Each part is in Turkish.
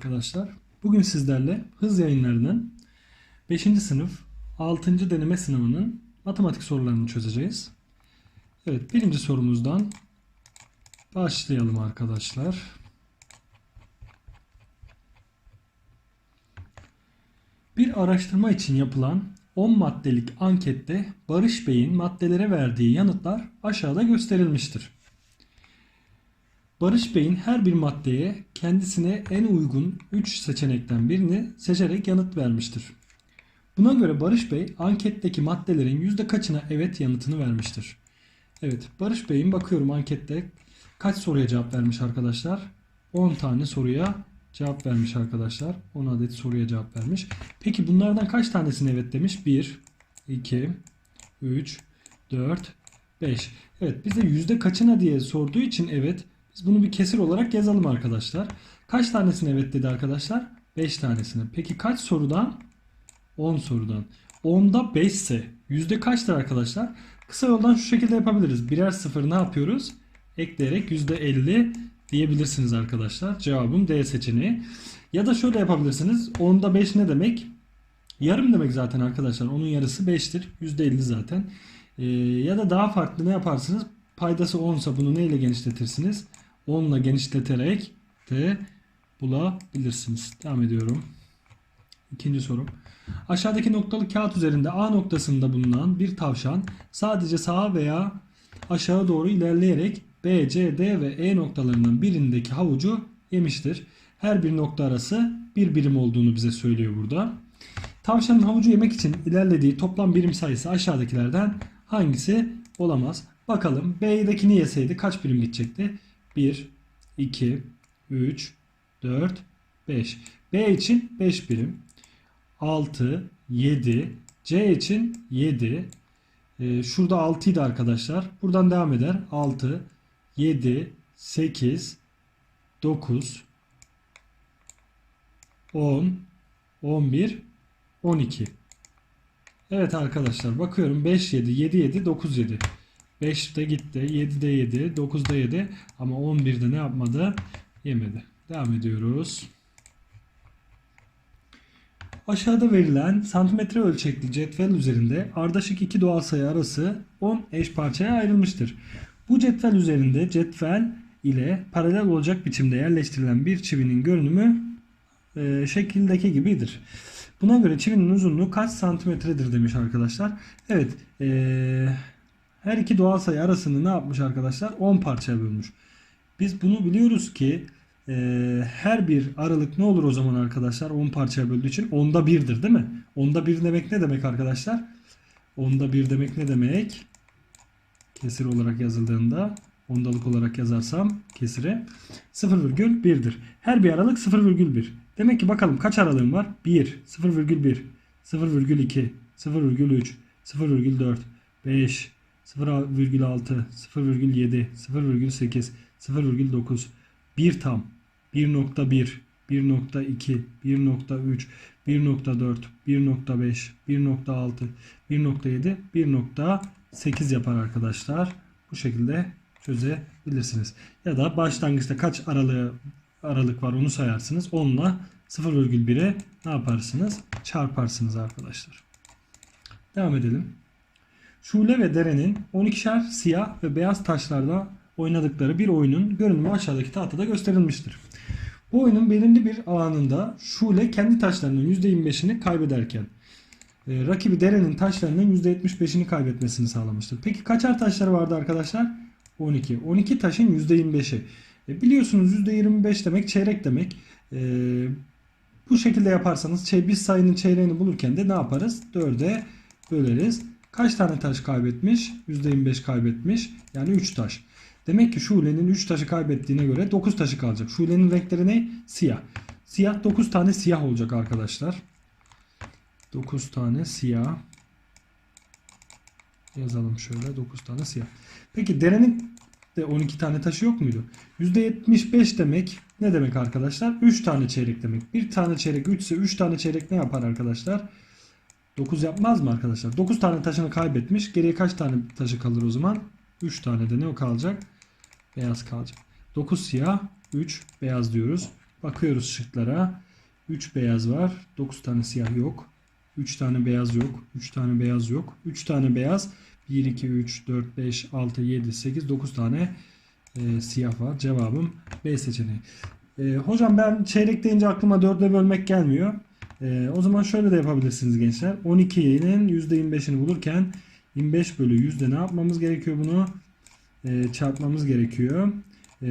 arkadaşlar. Bugün sizlerle hız yayınlarının 5. sınıf 6. deneme sınavının matematik sorularını çözeceğiz. Evet birinci sorumuzdan başlayalım arkadaşlar. Bir araştırma için yapılan 10 maddelik ankette Barış Bey'in maddelere verdiği yanıtlar aşağıda gösterilmiştir. Barış Bey'in her bir maddeye kendisine en uygun 3 seçenekten birini seçerek yanıt vermiştir. Buna göre Barış Bey anketteki maddelerin yüzde kaçına evet yanıtını vermiştir. Evet Barış Bey'in bakıyorum ankette kaç soruya cevap vermiş arkadaşlar? 10 tane soruya cevap vermiş arkadaşlar. 10 adet soruya cevap vermiş. Peki bunlardan kaç tanesine evet demiş? 1, 2, 3, 4, 5. Evet bize yüzde kaçına diye sorduğu için evet biz bunu bir kesir olarak yazalım arkadaşlar. Kaç tanesine evet dedi arkadaşlar? 5 tanesine. Peki kaç sorudan? 10 sorudan. 10'da 5 ise yüzde kaçtır arkadaşlar? Kısa yoldan şu şekilde yapabiliriz. Birer sıfır ne yapıyoruz? Ekleyerek yüzde 50 diyebilirsiniz arkadaşlar. Cevabım D seçeneği. Ya da şöyle yapabilirsiniz. 10'da 5 ne demek? Yarım demek zaten arkadaşlar. Onun yarısı 5'tir. %50 zaten. Ee, ya da daha farklı ne yaparsınız? Paydası 10 ise bunu neyle genişletirsiniz? 10 ile genişleterek de bulabilirsiniz. Devam ediyorum. İkinci soru. Aşağıdaki noktalı kağıt üzerinde A noktasında bulunan bir tavşan sadece sağa veya aşağı doğru ilerleyerek B, C, D ve E noktalarından birindeki havucu yemiştir. Her bir nokta arası bir birim olduğunu bize söylüyor burada. Tavşanın havucu yemek için ilerlediği toplam birim sayısı aşağıdakilerden hangisi olamaz? Bakalım B'dekini yeseydi kaç birim gidecekti? 1, 2, 3, 4, 5. B için 5 birim. 6, 7, C için 7. Ee, şurada 6 idi arkadaşlar. Buradan devam eder. 6, 7, 8, 9, 10, 11, 12. Evet arkadaşlar bakıyorum 5, 7, 7, 7, 9, 7. 5 de gitti. 7 de 7. 9 da 7. Ama 11'de ne yapmadı? Yemedi. Devam ediyoruz. Aşağıda verilen santimetre ölçekli cetvel üzerinde ardışık iki doğal sayı arası 10 eş parçaya ayrılmıştır. Bu cetvel üzerinde cetvel ile paralel olacak biçimde yerleştirilen bir çivinin görünümü e, şekildeki gibidir. Buna göre çivinin uzunluğu kaç santimetredir demiş arkadaşlar. Evet e, her iki doğal sayı arasını ne yapmış arkadaşlar? 10 parçaya bölmüş. Biz bunu biliyoruz ki e, her bir aralık ne olur o zaman arkadaşlar 10 parçaya böldüğü için onda 1'dir değil mi? Onda 1 demek ne demek arkadaşlar? Onda 1 demek ne demek? Kesir olarak yazıldığında ondalık olarak yazarsam kesire 0,1'dir. Her bir aralık 0,1. Demek ki bakalım kaç aralığım var? 1, 0,1, 0,2, 0,3, 0,4, 5, 0,6, 0,7, 0,8, 0,9, 1 tam, 1.1, 1.2, 1.3, 1.4, 1.5, 1.6, 1.7, 1.8 yapar arkadaşlar. Bu şekilde çözebilirsiniz. Ya da başlangıçta kaç aralığı aralık var onu sayarsınız. 10 ile 0,1'e ne yaparsınız? Çarparsınız arkadaşlar. Devam edelim. Şule ve Deren'in 12'şer siyah ve beyaz taşlarla oynadıkları bir oyunun görünümü aşağıdaki tahtada gösterilmiştir. Bu oyunun belirli bir anında Şule kendi taşlarının %25'ini kaybederken e, rakibi Deren'in taşlarının %75'ini kaybetmesini sağlamıştır. Peki kaçar taşları vardı arkadaşlar? 12. 12 taşın %25'i. E, biliyorsunuz %25 demek çeyrek demek. E, bu şekilde yaparsanız biz sayının çeyreğini bulurken de ne yaparız? 4'e böleriz. Kaç tane taş kaybetmiş? %25 kaybetmiş. Yani 3 taş. Demek ki Şule'nin 3 taşı kaybettiğine göre 9 taşı kalacak. Şule'nin renkleri ne? Siyah. Siyah 9 tane siyah olacak arkadaşlar. 9 tane siyah. Yazalım şöyle 9 tane siyah. Peki derenin de 12 tane taşı yok muydu? %75 demek ne demek arkadaşlar? 3 tane çeyrek demek. 1 tane çeyrek 3 ise 3 tane çeyrek ne yapar arkadaşlar? 9 yapmaz mı arkadaşlar? 9 tane taşını kaybetmiş. Geriye kaç tane taşı kalır o zaman? 3 tane de ne o kalacak? Beyaz kalacak. 9 siyah, 3 beyaz diyoruz. Bakıyoruz şıklara. 3 beyaz var. 9 tane siyah yok. 3 tane beyaz yok. 3 tane beyaz yok. 3 tane beyaz. 1, 2, 3, 4, 5, 6, 7, 8, 9 tane e, siyah var. Cevabım B seçeneği. E, hocam ben çeyrek deyince aklıma 4'e bölmek gelmiyor. E, o zaman şöyle de yapabilirsiniz gençler. 12'nin %25'ini bulurken 25 bölü yüzde ne yapmamız gerekiyor bunu? E, çarpmamız gerekiyor. E,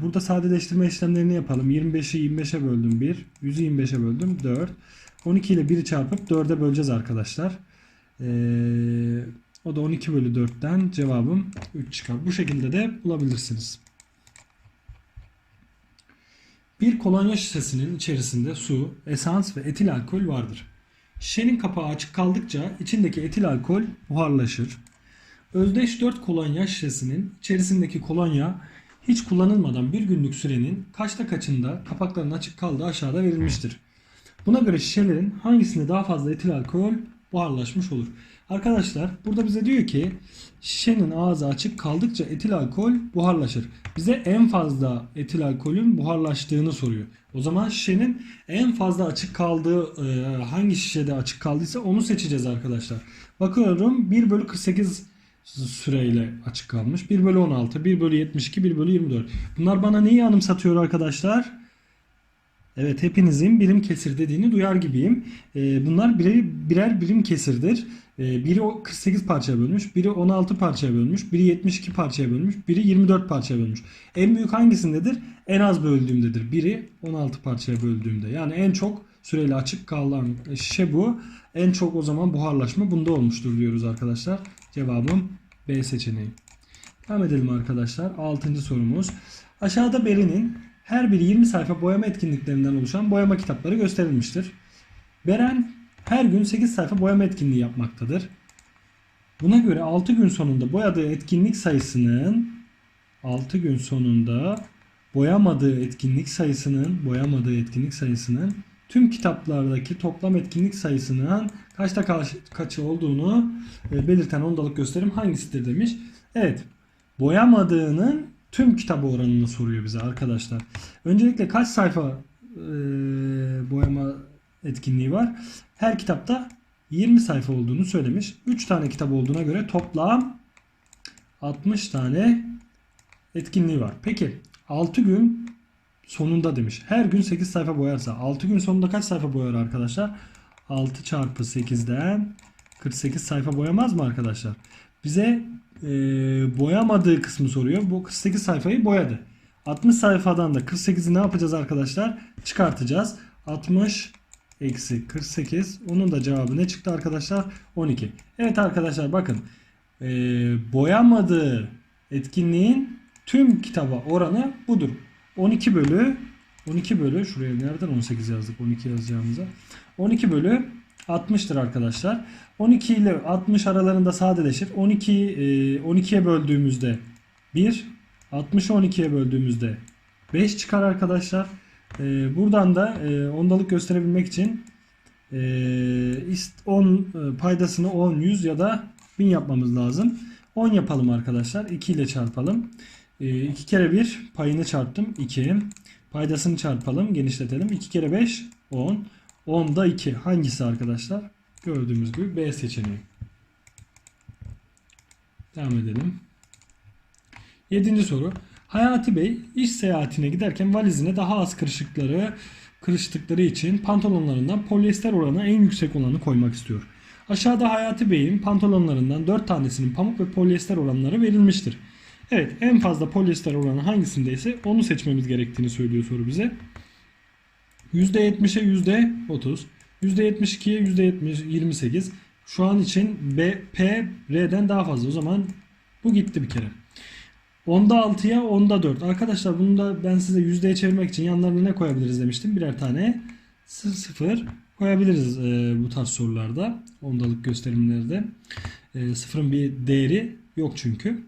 burada sadeleştirme işlemlerini yapalım. 25'i 25'e böldüm 1. 100'ü 25'e böldüm 4. 12 ile 1'i çarpıp 4'e böleceğiz arkadaşlar. E, o da 12 bölü 4'ten cevabım 3 çıkar. Bu şekilde de bulabilirsiniz. Bir kolonya şişesinin içerisinde su, esans ve etil alkol vardır. Şişenin kapağı açık kaldıkça içindeki etil alkol buharlaşır. Özdeş 4 kolonya şişesinin içerisindeki kolonya hiç kullanılmadan bir günlük sürenin kaçta kaçında kapaklarının açık kaldığı aşağıda verilmiştir. Buna göre şişelerin hangisinde daha fazla etil alkol buharlaşmış olur? Arkadaşlar burada bize diyor ki şişenin ağzı açık kaldıkça etil alkol buharlaşır. Bize en fazla etil alkolün buharlaştığını soruyor. O zaman şişenin en fazla açık kaldığı e, hangi şişede açık kaldıysa onu seçeceğiz arkadaşlar. Bakıyorum 1 bölü 48 süreyle açık kalmış. 1 bölü 16, 1 bölü 72, 1 bölü 24. Bunlar bana neyi anımsatıyor arkadaşlar? Evet hepinizin birim kesir dediğini duyar gibiyim. Ee, bunlar birer, birer birim kesirdir. Ee, biri o 48 parçaya bölmüş, biri 16 parçaya bölmüş, biri 72 parçaya bölmüş, biri 24 parçaya bölmüş. En büyük hangisindedir? En az böldüğümdedir. Biri 16 parçaya böldüğümde. Yani en çok süreyle açık kalan şişe bu. En çok o zaman buharlaşma bunda olmuştur diyoruz arkadaşlar. Cevabım B seçeneği. Devam edelim arkadaşlar. 6. sorumuz. Aşağıda Beri'nin her biri 20 sayfa boyama etkinliklerinden oluşan boyama kitapları gösterilmiştir. Beren her gün 8 sayfa boyama etkinliği yapmaktadır. Buna göre 6 gün sonunda boyadığı etkinlik sayısının 6 gün sonunda boyamadığı etkinlik sayısının boyamadığı etkinlik sayısının tüm kitaplardaki toplam etkinlik sayısının kaçta kaç, kaçı olduğunu e, belirten ondalık gösterim hangisidir demiş. Evet. Boyamadığının tüm kitabı oranını soruyor bize arkadaşlar. Öncelikle kaç sayfa e, boyama etkinliği var? Her kitapta 20 sayfa olduğunu söylemiş. 3 tane kitap olduğuna göre toplam 60 tane etkinliği var. Peki 6 gün sonunda demiş. Her gün 8 sayfa boyarsa 6 gün sonunda kaç sayfa boyar arkadaşlar? 6 çarpı 8'den 48 sayfa boyamaz mı arkadaşlar? Bize e, boyamadığı kısmı soruyor. Bu 48 sayfayı boyadı. 60 sayfadan da 48'i ne yapacağız arkadaşlar? Çıkartacağız. 60 eksi 48. Onun da cevabı ne çıktı arkadaşlar? 12. Evet arkadaşlar bakın. E, boyamadığı etkinliğin tüm kitaba oranı budur. 12 bölü 12 bölü şuraya nereden 18 yazdık 12 yazacağımıza. 12 bölü 60'tır arkadaşlar. 12 ile 60 aralarında sadeleşir. 12 12'ye böldüğümüzde 1, 60'ı 12'ye böldüğümüzde 5 çıkar arkadaşlar. E, buradan da e, ondalık gösterebilmek için e, 10 paydasını 10, 100 ya da 1000 yapmamız lazım. 10 yapalım arkadaşlar. 2 ile çarpalım. 2 kere 1 payını çarptım 2. Paydasını çarpalım genişletelim. 2 kere 5 10. 10'da 2 hangisi arkadaşlar? Gördüğümüz gibi B seçeneği. Devam edelim. 7. soru. Hayati Bey iş seyahatine giderken valizine daha az kırışıkları kırıştıkları için pantolonlarından polyester oranı en yüksek olanı koymak istiyor. Aşağıda Hayati Bey'in pantolonlarından 4 tanesinin pamuk ve polyester oranları verilmiştir. Evet en fazla polyester oranı hangisindeyse onu seçmemiz gerektiğini söylüyor soru bize. %70'e %30, %72'ye %70, 28. Şu an için B, P, R'den daha fazla. O zaman bu gitti bir kere. Onda 6'ya onda 4. Arkadaşlar bunu da ben size yüzdeye çevirmek için yanlarına ne koyabiliriz demiştim. Birer tane 0 koyabiliriz e, bu tarz sorularda. Ondalık gösterimlerde. E, sıfırın bir değeri yok çünkü.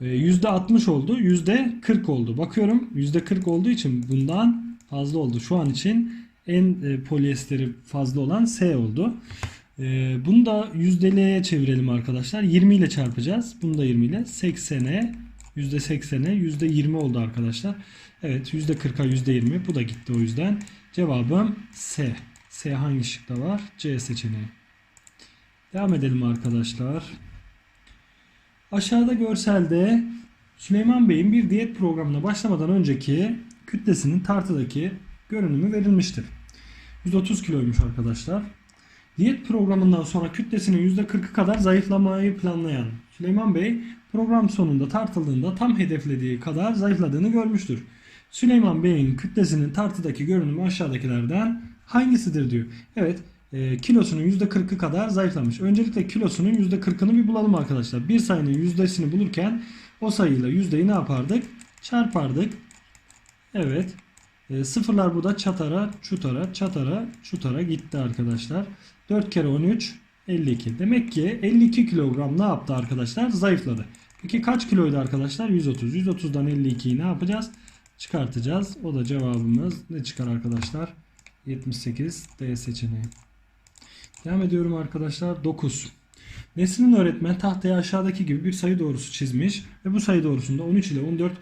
%60 oldu. %40 oldu. Bakıyorum %40 olduğu için bundan fazla oldu. Şu an için en e, polyesteri fazla olan S oldu. E, bunu da yüzdeliğe çevirelim arkadaşlar. 20 ile çarpacağız. Bunu da 20 ile. 80'e %80'e %20 oldu arkadaşlar. Evet %40'a %20 bu da gitti o yüzden. Cevabım S. S hangi şıkta var? C seçeneği. Devam edelim arkadaşlar. Aşağıda görselde Süleyman Bey'in bir diyet programına başlamadan önceki kütlesinin tartıdaki görünümü verilmiştir. 130 kiloymuş arkadaşlar. Diyet programından sonra kütlesinin %40'ı kadar zayıflamayı planlayan Süleyman Bey program sonunda tartıldığında tam hedeflediği kadar zayıfladığını görmüştür. Süleyman Bey'in kütlesinin tartıdaki görünümü aşağıdakilerden hangisidir diyor. Evet e, kilosunun %40'ı kadar zayıflamış. Öncelikle kilosunun %40'ını bir bulalım arkadaşlar. Bir sayının yüzdesini bulurken o sayıyla yüzdeyi ne yapardık? Çarpardık. Evet. E, sıfırlar burada çatara, çutara, çatara, çutara gitti arkadaşlar. 4 kere 13 52. Demek ki 52 kilogram ne yaptı arkadaşlar? Zayıfladı. Peki kaç kiloydu arkadaşlar? 130. 130'dan 52'yi ne yapacağız? Çıkartacağız. O da cevabımız ne çıkar arkadaşlar? 78 D seçeneği. Devam ediyorum arkadaşlar. 9. Nesrin öğretmen tahtaya aşağıdaki gibi bir sayı doğrusu çizmiş ve bu sayı doğrusunda 13 ile 14 e,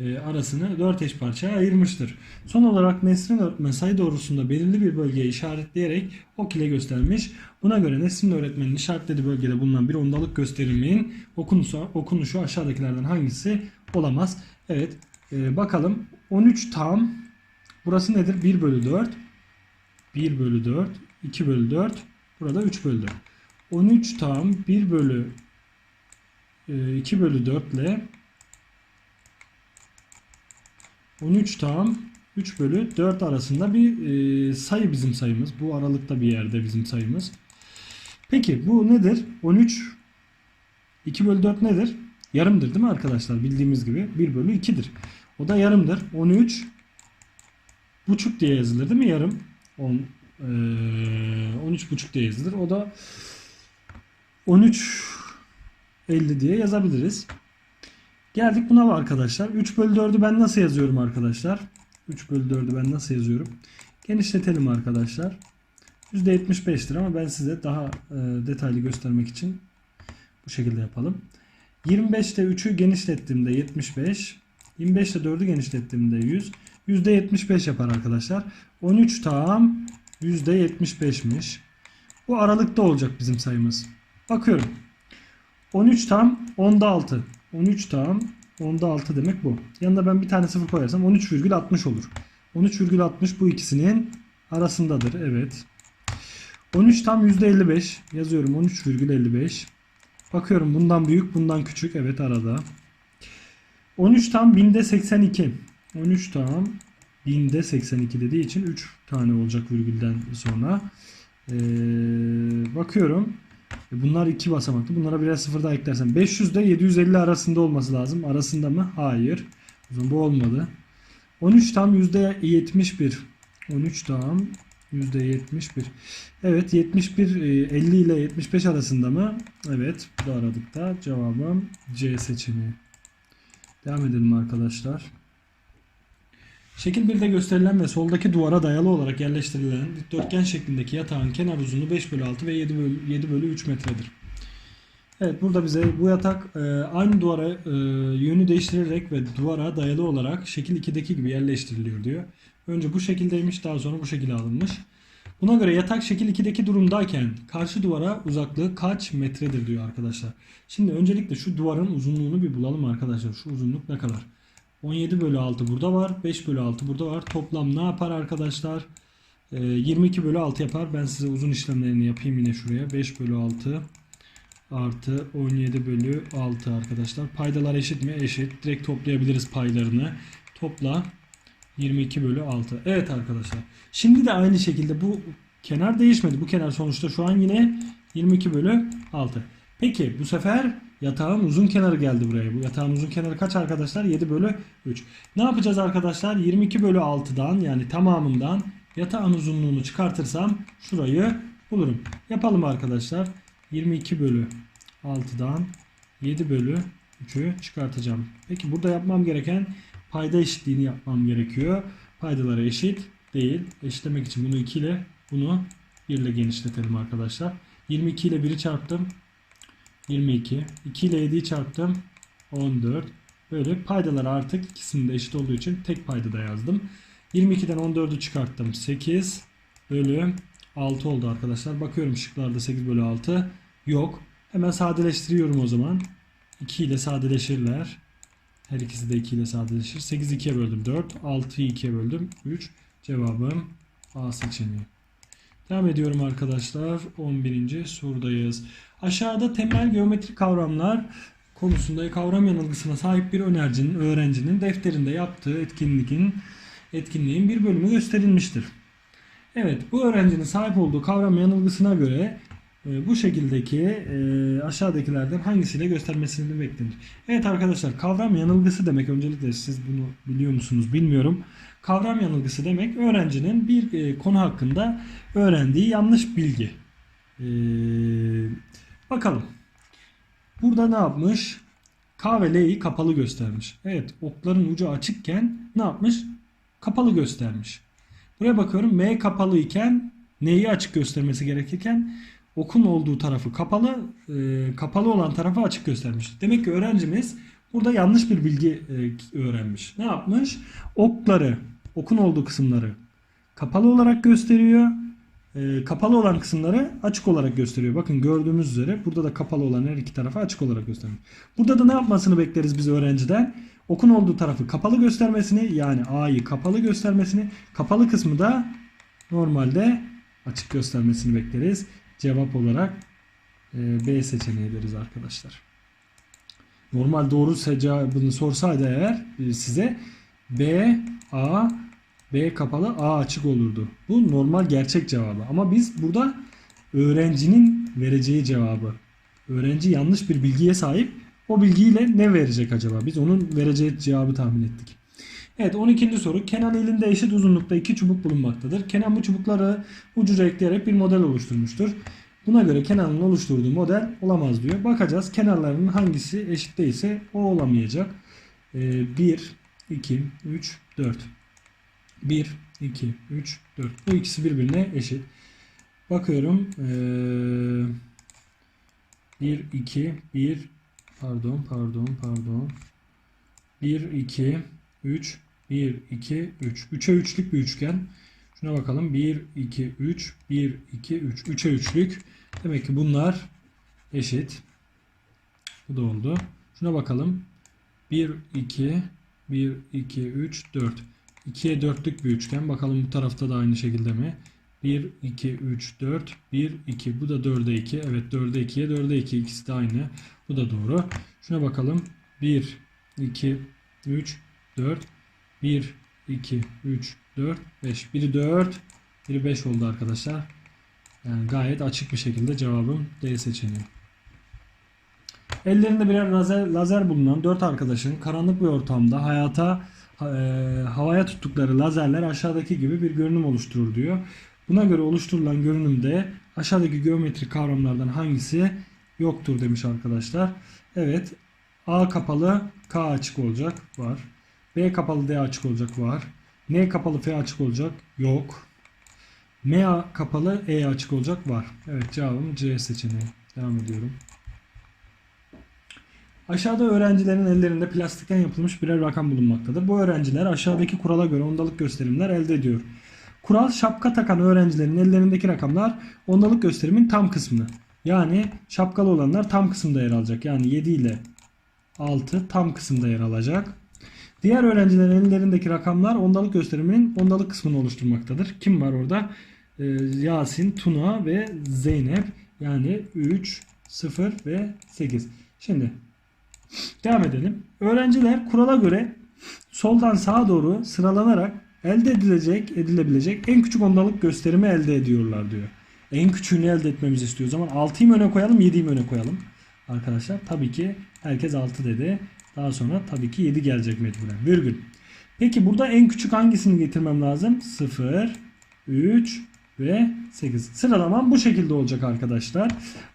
arasını 4 eş parçaya ayırmıştır. Son olarak Nesrin öğretmen sayı doğrusunda belirli bir bölgeye işaretleyerek ok ile göstermiş. Buna göre Nesrin öğretmenin işaretlediği bölgede bulunan bir ondalık gösterimin okunuşu, okunuşu aşağıdakilerden hangisi olamaz? Evet e, bakalım 13 tam burası nedir? 1 bölü 4 1 bölü 4 2 bölü 4 burada 3 bölü 4 13 tam 1 bölü e, 2 bölü 4 ile 13 tam 3 bölü 4 arasında bir e, sayı bizim sayımız. Bu aralıkta bir yerde bizim sayımız. Peki bu nedir? 13 2 bölü 4 nedir? Yarımdır değil mi arkadaşlar? Bildiğimiz gibi 1 bölü 2'dir. O da yarımdır. 13 buçuk diye yazılır değil mi? Yarım. 10, e, 13 buçuk diye yazılır. O da 13 50 diye yazabiliriz. Geldik buna arkadaşlar. 3 bölü 4'ü ben nasıl yazıyorum arkadaşlar? 3 bölü 4'ü ben nasıl yazıyorum? Genişletelim arkadaşlar. %75'tir ama ben size daha e, detaylı göstermek için bu şekilde yapalım. 25'te 3'ü genişlettiğimde 75. 25'te 4'ü genişlettiğimde 100. %75 yapar arkadaşlar. 13 tam %75'miş. Bu aralıkta olacak bizim sayımız. Bakıyorum. 13 tam 10'da 6. 13 tam 10'da 6 demek bu. Yanına ben bir tane sıfır koyarsam 13,60 olur. 13,60 bu ikisinin arasındadır. Evet. 13 tam %55. Yazıyorum 13,55. Bakıyorum bundan büyük bundan küçük. Evet arada. 13 tam binde 82. 13 tam binde 82 dediği için 3 tane olacak virgülden sonra. Ee, bakıyorum. E, Bunlar iki basamaklı. Bunlara birer sıfır daha eklersen 500 ile 750 arasında olması lazım. Arasında mı? Hayır. O zaman bu olmadı. 13 tam %71. 13 tam %71. Evet 71 e, 50 ile 75 arasında mı? Evet. Bu da aradıkta. Cevabım C seçeneği. Devam edelim arkadaşlar. Şekil 1'de gösterilen ve soldaki duvara dayalı olarak yerleştirilen dikdörtgen şeklindeki yatağın kenar uzunluğu 5 bölü 6 ve 7 bölü, 7 bölü 3 metredir. Evet burada bize bu yatak e, aynı duvara e, yönü değiştirerek ve duvara dayalı olarak şekil 2'deki gibi yerleştiriliyor diyor. Önce bu şekildeymiş daha sonra bu şekilde alınmış. Buna göre yatak şekil 2'deki durumdayken karşı duvara uzaklığı kaç metredir diyor arkadaşlar. Şimdi öncelikle şu duvarın uzunluğunu bir bulalım arkadaşlar. Şu uzunluk ne kadar? 17 bölü 6 burada var. 5 bölü 6 burada var. Toplam ne yapar arkadaşlar? Ee, 22 bölü 6 yapar. Ben size uzun işlemlerini yapayım yine şuraya. 5 bölü 6 artı 17 bölü 6 arkadaşlar. Paydalar eşit mi? Eşit. Direkt toplayabiliriz paylarını. Topla 22 bölü 6. Evet arkadaşlar. Şimdi de aynı şekilde bu kenar değişmedi. Bu kenar sonuçta şu an yine 22 bölü 6. Peki bu sefer yatağın uzun kenarı geldi buraya. Bu yatağın uzun kenarı kaç arkadaşlar? 7 bölü 3. Ne yapacağız arkadaşlar? 22 bölü 6'dan yani tamamından yatağın uzunluğunu çıkartırsam şurayı bulurum. Yapalım arkadaşlar. 22 bölü 6'dan 7 bölü 3'ü çıkartacağım. Peki burada yapmam gereken payda eşitliğini yapmam gerekiyor. Paydaları eşit değil. Eşitlemek için bunu 2 ile bunu 1 ile genişletelim arkadaşlar. 22 ile 1'i çarptım. 22. 2 ile 7'yi çarptım. 14. Böyle paydalar artık ikisinin de eşit olduğu için tek paydada yazdım. 22'den 14'ü çıkarttım. 8 bölü 6 oldu arkadaşlar. Bakıyorum şıklarda 8 bölü 6 yok. Hemen sadeleştiriyorum o zaman. 2 ile sadeleşirler. Her ikisi de 2 ile sadeleşir. 8'i 2'ye böldüm 4. 6'yı 2'ye böldüm 3. Cevabım A seçeneği. Devam ediyorum arkadaşlar. 11. sorudayız. Aşağıda temel geometrik kavramlar konusunda kavram yanılgısına sahip bir önercinin, öğrencinin defterinde yaptığı etkinliğin etkinliğin bir bölümü gösterilmiştir. Evet, bu öğrencinin sahip olduğu kavram yanılgısına göre e, bu şekildeki e, aşağıdakilerden hangisiyle göstermesini beklenir. Evet arkadaşlar, kavram yanılgısı demek öncelikle siz bunu biliyor musunuz bilmiyorum. Kavram yanılgısı demek öğrencinin bir e, konu hakkında öğrendiği yanlış bilgi. E, bakalım. Burada ne yapmış? K ve L'yi kapalı göstermiş. Evet okların ucu açıkken ne yapmış? Kapalı göstermiş. Buraya bakıyorum M kapalı iken N'yi açık göstermesi gerekirken okun olduğu tarafı kapalı, e, kapalı olan tarafı açık göstermiş. Demek ki öğrencimiz burada yanlış bir bilgi e, öğrenmiş. Ne yapmış? Okları, okun olduğu kısımları kapalı olarak gösteriyor. E, kapalı olan kısımları açık olarak gösteriyor. Bakın gördüğümüz üzere burada da kapalı olan her iki tarafı açık olarak gösteriyor. Burada da ne yapmasını bekleriz biz öğrenciden? Okun olduğu tarafı kapalı göstermesini yani A'yı kapalı göstermesini, kapalı kısmı da normalde açık göstermesini bekleriz. Cevap olarak e, B seçeneği deriz arkadaşlar. Normal doğru cevabını sorsaydı eğer e, size B, A, B kapalı A açık olurdu. Bu normal gerçek cevabı. Ama biz burada öğrencinin vereceği cevabı. Öğrenci yanlış bir bilgiye sahip. O bilgiyle ne verecek acaba? Biz onun vereceği cevabı tahmin ettik. Evet 12. soru. Kenan elinde eşit uzunlukta iki çubuk bulunmaktadır. Kenan bu çubukları ucuca ekleyerek bir model oluşturmuştur. Buna göre Kenan'ın oluşturduğu model olamaz diyor. Bakacağız kenarlarının hangisi eşit değilse o olamayacak. Ee, 1, 2, 3, 4. 1, 2, 3, 4. Bu ikisi birbirine eşit. Bakıyorum. Ee, 1, 2, 1, pardon, pardon, pardon. 1, 2, 3, 1, 2, 3. 3'e 3'lük bir üçgen. Şuna bakalım. 1, 2, 3, 1, 2, 3. 3'e 3'lük. Demek ki bunlar eşit. Bu da oldu. Şuna bakalım. 1, 2, 1, 2, 3, 4. 2'ye 4'lük bir üçgen. Bakalım bu tarafta da aynı şekilde mi? 1, 2, 3, 4, 1, 2. Bu da 4'e 2. Evet 4'e 2'ye 4'e 2. İkisi de aynı. Bu da doğru. Şuna bakalım. 1, 2, 3, 4, 1, 2, 3, 4, 5. Biri 4, biri 5 oldu arkadaşlar. Yani gayet açık bir şekilde cevabım D seçeneği. Ellerinde birer lazer, lazer bulunan 4 arkadaşın karanlık bir ortamda hayata e, havaya tuttukları lazerler aşağıdaki gibi bir görünüm oluşturur diyor. Buna göre oluşturulan görünümde aşağıdaki geometrik kavramlardan hangisi yoktur demiş arkadaşlar. Evet A kapalı K açık olacak var. B kapalı D açık olacak var. N kapalı F açık olacak yok. M kapalı E açık olacak var. Evet cevabım C seçeneği. Devam ediyorum. Aşağıda öğrencilerin ellerinde plastikten yapılmış birer rakam bulunmaktadır. Bu öğrenciler aşağıdaki kurala göre ondalık gösterimler elde ediyor. Kural şapka takan öğrencilerin ellerindeki rakamlar ondalık gösterimin tam kısmını. Yani şapkalı olanlar tam kısımda yer alacak. Yani 7 ile 6 tam kısımda yer alacak. Diğer öğrencilerin ellerindeki rakamlar ondalık gösteriminin ondalık kısmını oluşturmaktadır. Kim var orada? Ee, Yasin, Tuna ve Zeynep. Yani 3, 0 ve 8. Şimdi devam edelim. Öğrenciler kurala göre soldan sağa doğru sıralanarak elde edilecek, edilebilecek en küçük ondalık gösterimi elde ediyorlar diyor. En küçüğünü elde etmemizi istiyor. O zaman 6'yı mı öne koyalım, 7'yi mi öne koyalım? Arkadaşlar tabii ki herkes 6 dedi. Daha sonra tabii ki 7 gelecek mecburen. Virgül. Peki burada en küçük hangisini getirmem lazım? 0, 3 ve 8. Sıralamam bu şekilde olacak arkadaşlar.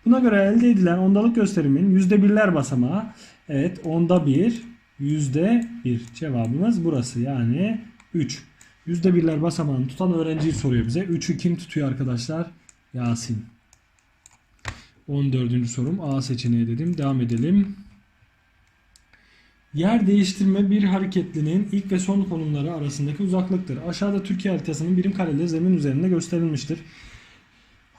Buna göre elde edilen ondalık gösterimin %1'ler basamağı. Evet onda 1, %1. Cevabımız burası yani 3. %1'ler basamağını tutan öğrenciyi soruyor bize. 3'ü kim tutuyor arkadaşlar? Yasin. 14. sorum A seçeneği dedim. Devam edelim. Yer değiştirme bir hareketlinin ilk ve son konumları arasındaki uzaklıktır. Aşağıda Türkiye haritasının birim kareli zemin üzerinde gösterilmiştir.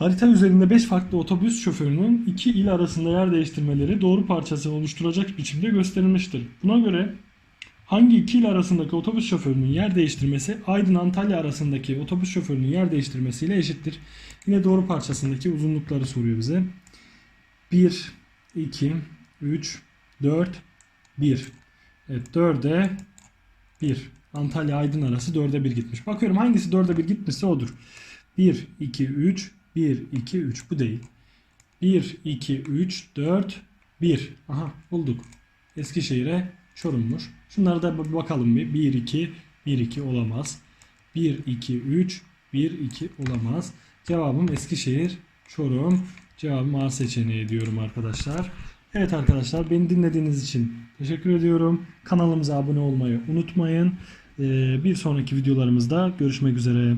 Harita üzerinde 5 farklı otobüs şoförünün iki il arasında yer değiştirmeleri doğru parçası oluşturacak biçimde gösterilmiştir. Buna göre hangi iki il arasındaki otobüs şoförünün yer değiştirmesi Aydın-Antalya arasındaki otobüs şoförünün yer değiştirmesiyle eşittir? Yine doğru parçasındaki uzunlukları soruyor bize. 1, 2, 3, 4, 1. Evet 4'e 1. Antalya Aydın arası 4'e 1 gitmiş. Bakıyorum hangisi 4'e 1 gitmişse odur. 1, 2, 3, 1, 2, 3. Bu değil. 1, 2, 3, 4, 1. Aha bulduk. Eskişehir'e Çorum'muş. Şunlara da bir bakalım bir. 1, 2, 1, 2 olamaz. 1, 2, 3, 1, 2 olamaz. Cevabım Eskişehir, Çorum. Cevabım A seçeneği diyorum arkadaşlar. Evet arkadaşlar beni dinlediğiniz için teşekkür ediyorum. Kanalımıza abone olmayı unutmayın. Ee, Bir sonraki videolarımızda görüşmek üzere.